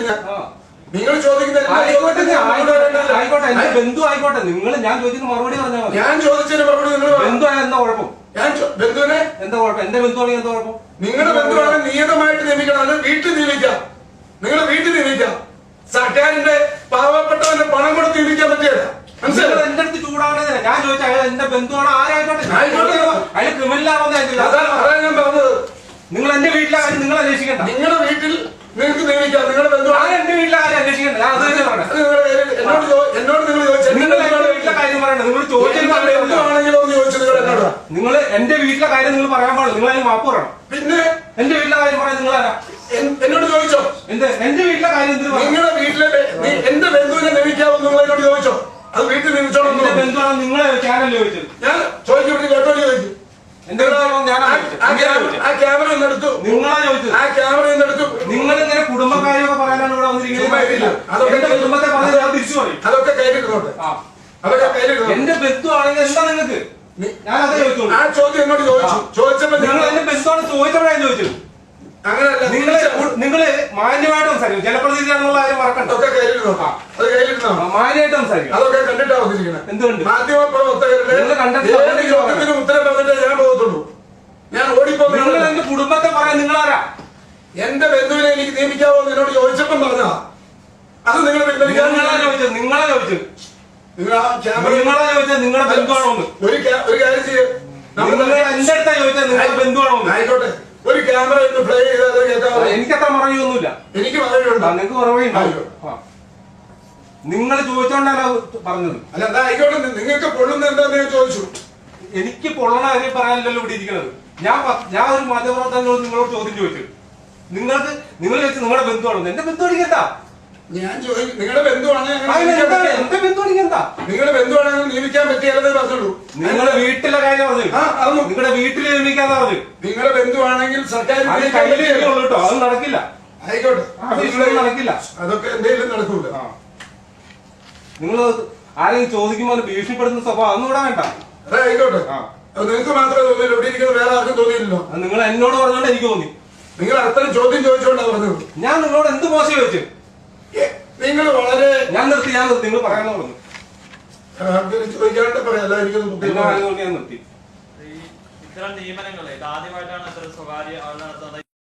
കഴിഞ്ഞാൽ നിങ്ങൾ ചോദിക്കുന്ന ആയിക്കോട്ടെ ഞാൻ മറുപടി ആയിക്കോട്ടെ പറയണ്ടല്ലോ. ആയിക്കോട്ടെ എന്റെ ബന്ധു ആയിക്കോട്ടെ. നിങ്ങൾ ഞാൻ ചോദിക്കുന്ന മറുപടി പറഞ്ഞാൽ മതി. ഞാൻ ചോദിച്ചതിന് മറുപടി നിങ്ങൾ പറ. ബന്ധു ആയ എന്താ കുഴപ്പം? ഞാൻ ബന്ധുവിനെ? എന്താ കുഴപ്പം? എന്റെ ബന്ധു ആണെങ്കിൽ എന്താ കുഴപ്പം? നിങ്ങളുടെ ബന്ധുവാണ് നിയതമായിട്ട് നിയമിക്കണം. അത് വീട്ടിൽ നിയമിക്കാം. നിങ്ങൾ വീട്ടിൽ നിയമിക്കാം. സർക്കാരിന്റെ പാവപ്പെട്ടവന്റെ പണം കൊടുത്ത് നിയമിക്കാൻ പറ്റിയല്ല. നിങ്ങൾ മനസ്സിലായോ എന്റെ അടുത്ത് ചൂടാവണേ ഞാൻ ചോദിച്ചാൽ അയാൾ എന്റെ ബന്ധുവാണ്? ആരായിക്കോട്ടെ. അയാൾ അതാണ് അതാണ് ഞാൻ പറഞ്ഞത്. നിങ്ങൾ എന്റെ വീട്ടിലാണ് നിങ്ങൾ അന്വേഷിക്കണ്ട. നിങ്ങളുടെ വീട്ടിൽ നിങ്ങൾക്ക് നിയമിക്കാം. നിങ്ങളുടെ ഞാൻ എന്റെ വീട്ടിലെ കാര്യം അന്വേഷിക്കണ്ട? ഞാൻ അത് തന്നെ എന്നോട് എന്നോട് നിങ്ങൾ ചോദിച്ചു നിങ്ങൾ എന്റെ വീട്ടിലെ കാര്യം പറയണ്ട? നിങ്ങൾ ചോദിച്ചത് ബന്ധുവാണെങ്കിലോ എന്ന് ചോദിച്ചു നിങ്ങൾ എന്നോട്? നിങ്ങൾ എന്റെ വീട്ടിലെ കാര്യം നിങ്ങൾ പറയാൻ പാടില്ല. നിങ്ങൾ അതിന് മാപ്പ് പറയണം. പിന്നെ? എന്റെ വീട്ടിലെ കാര്യം പറയാൻ നിങ്ങൾ ആരാ? എൻ- എന്നോട് ചോദിച്ചോ? എന്ത്? എന്റെ വീട്ടിലെ കാര്യം എന്തിനു പറയണം? നിങ്ങളുടെ വീട്ടിലെ ബെ- നി- എന്റെ ബന്ധുവിനെ നിയമിക്കാമോ നിങ്ങൾ എന്നോട് ചോദിച്ചോ? അത് വീട്ടിൽ നിയമിച്ചോളൂ എന്റെ ബന്ധുവാണ് നിങ്ങളെ ചാനൽ ചോദിച്ചത്? ഞാൻ ചോദിക്കപ്പെടുന്ന കേട്ടോ ചോദിച്ചു എന്റെ ബന്ധുവാണോ ഞാനാ ആ- ചോദിച്ചത് ആ നിങ്ങളാ ക്യാമറ- ചോദിച്ചത് ആ ക്യാമറ ഒന്ന് എടുത്തു നിങ്ങളാ ചോദിച്ചത്. ആ ക്യാമറ ഒന്ന് എടുത്തു നിങ്ങൾ ഇങ്ങനെ കുടുംബക്കാരെയൊക്കെ പറയാനാണ് ഇവിടെ ചുമ്മാ അതൊക്കെ കുടുംബത്തെ പറഞ്ഞാൽ ഞാൻ തിരിച്ചു പറയും അതൊക്കെ കയ്യിലിരുന്നോട്ടെ ആ. അതൊക്കെ കയ്യിലിരുന്നോട്ടെ എന്റെ ബന്ധു ആണെങ്കിൽ എന്താ നിങ്ങൾക്ക് ഞാൻ അതേ ചോദിച്ചോളൂ ആ ചോദ്യം എന്നോട് ചോദിച്ചു. ചോദിച്ചപ്പോൾ നിങ്ങൾ എന്റെ ബന്ധുവാണ് ചോദിച്ചപ്പോഴാണ് ചോദിച്ചത് അങ്ങനെയല്ല നിങ്ങൾ നിങ്ങൾ മാന്യമായിട്ട് സംസാരിക്കും. ജനപ്രതിനിധിയാണെന്നുള്ള ആരും മറക്കണ്ട. അതൊക്കെ കയ്യിലിരുന്നോട്ടെ അത് കയ്യിലിരുന്നോ മാന്യമായിട്ട് സംസാരിക്കും. അതൊക്കെ കണ്ടിട്ടാ വന്നിരിക്കുന്നത്. എന്തുകൊണ്ട്? മാധ്യമ പ്രവർത്തകരുടെ ചോദ്യത്തിനും ഉത്തരം പറഞ്ഞിട്ടേ ഞാൻ പോകത്തുള്ളൂ. ഞാൻ നിങ്ങൾ എന്റെ കുടുംബത്തെ പറയാൻ നിങ്ങളാരാ? എന്റെ ബന്ധുവിനെ എനിക്ക് നിയമിക്കാവോ എന്ന് എന്നോട് ചോദിച്ചപ്പം പറഞ്ഞാ അത് നിങ്ങൾ പിൻവലിക്കാൻ നിങ്ങളാ ചോദിച്ചത് ബന്ധുവാണോ ഒരു ഒരു കാര്യം ചെയ്യ്. നമ്മൾ നിങ്ങൾ എന്റെ അടുത്താ ചോദിച്ചത് നിങ്ങളുടെ ബന്ധുവാണോ ആയിക്കോട്ടെ. ഒരു ക്യാമറ ഇന്ന് പ്ലേ ചെയ്താൽ എനിക്കത്ര മറവിയൊന്നുമില്ല. എനിക്ക് നിങ്ങൾക്ക്. നിങ്ങൾ ചോദിച്ചോണ്ടാണ് പറഞ്ഞത്. അല്ല എന്താ ആയിക്കോട്ടെ. നിങ്ങൾക്ക് പൊള്ളുന്ന എന്താന്ന് ഞാൻ ചോദിച്ചു. എനിക്ക് പൊള്ളണ കാര്യം പറയാനല്ലോ ഇവിടെ ഇരിക്കുന്നത് ഞാൻ ഞാൻ ഒരു മാധ്യമപ്രവർത്തകനോട് നിങ്ങളോട് ചോദ്യം ചോദിച്ചു. നിങ്ങൾക്ക് നിങ്ങൾ ചോദിച്ചു നിങ്ങളുടെ ബന്ധുവാണോ എന്റെ ബന്ധു എന്താ ഞാൻ ചോദിക്കും നിങ്ങളുടെ ബന്ധുവാണെങ്കിൽ. എന്റെ ബന്ധു എന്താ? നിങ്ങളുടെ ബന്ധുവാണെങ്കിൽ നിയമിക്കാൻ പറ്റിയാലെന്നേ പറഞ്ഞുള്ളൂ. നിങ്ങളുടെ വീട്ടിലെ കാര്യം പറഞ്ഞു. ആ, അതൊന്നും- നിങ്ങളുടെ വീട്ടിൽ നിയമിക്കാതെ പറഞ്ഞു. നിങ്ങളുടെ ബന്ധുവാണെങ്കിൽ സർക്കാർ അത് നിയമിക്കാൻ. ഉള്ളൂ കേട്ടോ അത് നടക്കില്ല. ആയിക്കോട്ടെ. ആ, വീട്ടിലൊന്നും നടക്കില്ല. അതൊക്കെ എന്തെങ്കിലും നടക്കൂല. നിങ്ങൾ ആരെങ്കിലും ചോദിക്കുമ്പോൾ അത് ഭീഷണിപ്പെടുന്ന സ്വഭാവം അതൊന്നും ഇവിടെ വേണ്ട. അതെ ആയിക്കോട്ടെ. ആ. അത് നിങ്ങൾക്ക് മാത്രമേ തോന്നിയില്ല ഇവിടെ ഇരിക്കുന്ന വേറെ ആർക്കും തോന്നിയില്ലല്ലോ. അത് നിങ്ങൾ എന്നോട് പറഞ്ഞോണ്ട് എനിക്ക് തോന്നി. നിങ്ങൾ അത്തരം ചോദ്യം ചോദിച്ചോണ്ടാ പറഞ്ഞത്. ഞാൻ നിങ്ങളോട് എന്ത് മോശം ചോദിച്ചു? നിങ്ങൾ വളരെ ഞാൻ നിർത്തി ഞാൻ നിർത്തി. നിങ്ങൾ ആ, ആൾക്കാര് ചോദിക്കാണ്ട് പറയാം ഞാൻ നിർത്തി. ഈ ഇത്തരം നിയമനങ്ങളെ ഇത് ആദ്യമായിട്ടാണ് സ്വകാര്യ ആൾ നടത്തുന്നത്.